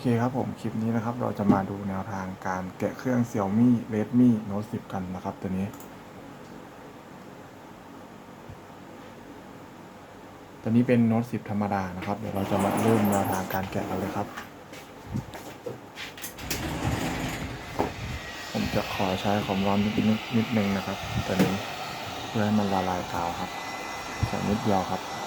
เคครับผมคลิปนี้นะครับเราจะมาดูแนวทางการแกะเครื่อง Xiaomi Redmi Note 10 กันนะครับตัวนี้ ตัวนี้เป็น Note 10 ธรรมดานะครับ เดี๋ยวเราจะมาเริ่มแนวทางการแกะกันเลยครับ ผมจะขอใช้ความร้อนนิดนิดนิดนึงนะครับตัวนี้เพื่อให้มันละลายกาวครับใส่นิดเดียวครับ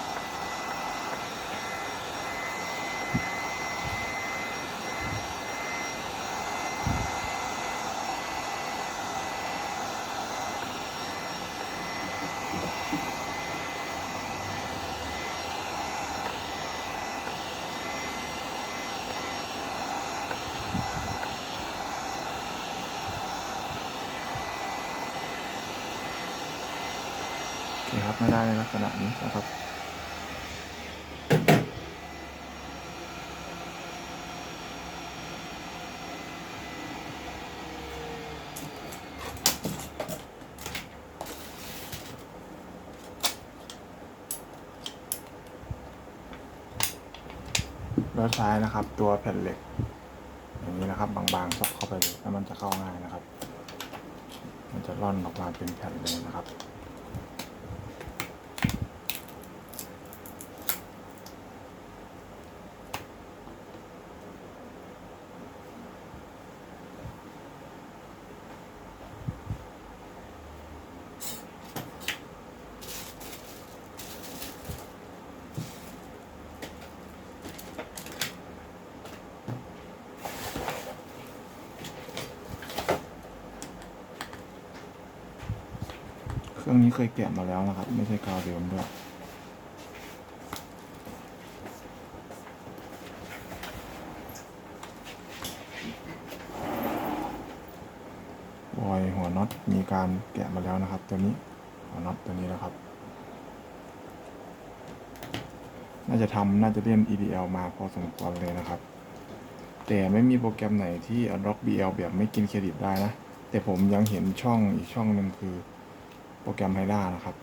โอเคครับไม่ได้ในลักษณะนี้นะครับแล้วใช้นะครับ ตัวแผ่นเหล็ก อย่างนี้นะครับ บางๆซอกเข้าไปเลยแล้วมันจะเข้าง่ายนะครับ มันจะร่อนออกมาเป็นแผ่นเลยนะครับ รื่องนี้เคยแกะมาแล้วนะครับ ไม่ใช่กาวเดิมด้วยบอยหัวน็อตมีการแกะมาแล้วนะครับ ตัวนี้หัวน็อตตัวนี้นะครับ น่าจะทำน่าจะเล่น EDL มาพอสมควรเลยนะครับ แต่ไม่มีโปรแกรมไหนที่ Unlock BL แบบไม่กินเครดิตได้นะ แต่ผมยังเห็นช่องอีกช่องหนึ่งคือ โปรแกรมไฮด้านะครับ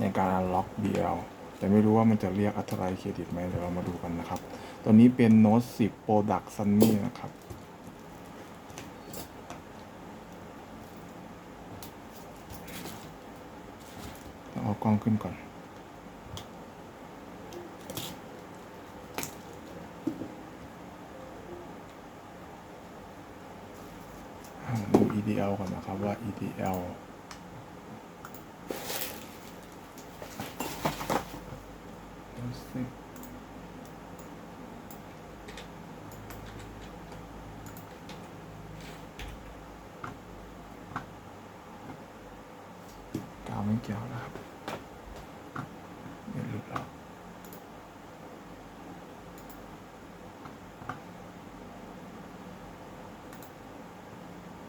ในการ Unlock BL แต่ไม่รู้ว่ามันจะเรียกอัตราเครดิตไหมเดี๋ยวเรามาดูกันนะครับตัวนี้เป็น Note 10 Product Sunny นะครับเอากล้องขึ้นก่อนดู EDL ก่อนนะครับว่า EDL สิกาวไม่เกี่ยวนะครับไม่หลุดหรอก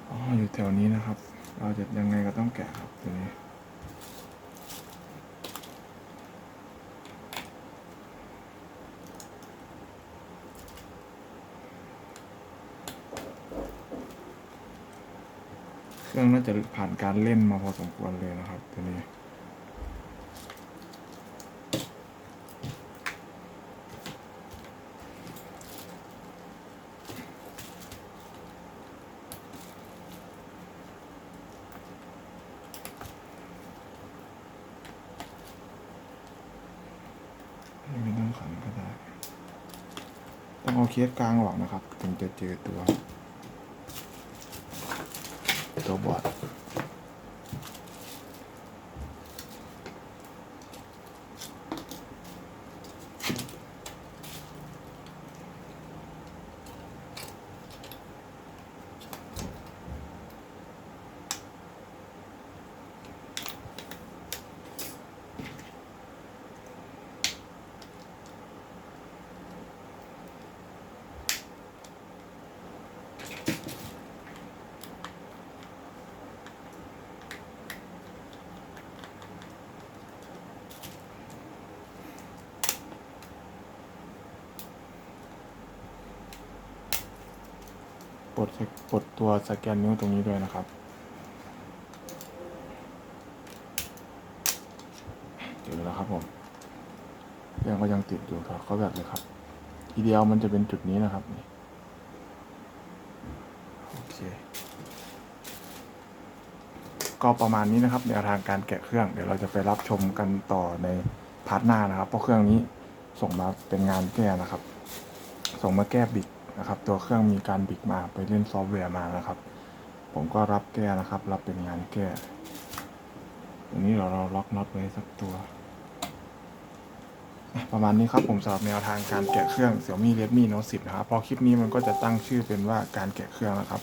อ๋ออยู่แถวนี้นะครับ เราจะยังไงก็ต้องแกะครับตัวนี้ เครื่องน่าจะผ่านการเล่นมาพอสมควรเลยนะครับตัวนี้ไม่ต้องขันก็ได้ ต้องเอาเคสกลางออกนะครับ ถึงจะเจอตัว ตั ดปลดตัวสแกนนิ้วตรงนี้ด้วยนะครับเจอแล้วครับผมยังก็ยังติดอยู่ถอดเข้าแบบเลยครับอีเดียวมันจะเป็นจุดนี้นะครับนี่ก็ประมาณนี้นะครับแนวทางการแกะเครื่อง เดี๋ยวเราจะไปรับชมกันต่อในพาร์ทหน้านะครับ เพราะเครื่องนี้ส่งมาเป็นงานแก้นะครับ ส่งมาแก้บิด นะครับ ตัวเครื่องมีการบิดมาไปเล่นซอฟต์แวร์มานะครับ ผมก็รับแก้นะครับ รับเป็นงานแก้ตรงนี้เราเราล็อกน็อตไว้สักตัว ประมาณนี้ครับผมสำหรับแนวทางการแกะเครื่อง Xiaomi Redmi Note 10 นะครับ พอคลิปนี้มันก็จะตั้งชื่อเป็นว่าการแกะเครื่องนะครับ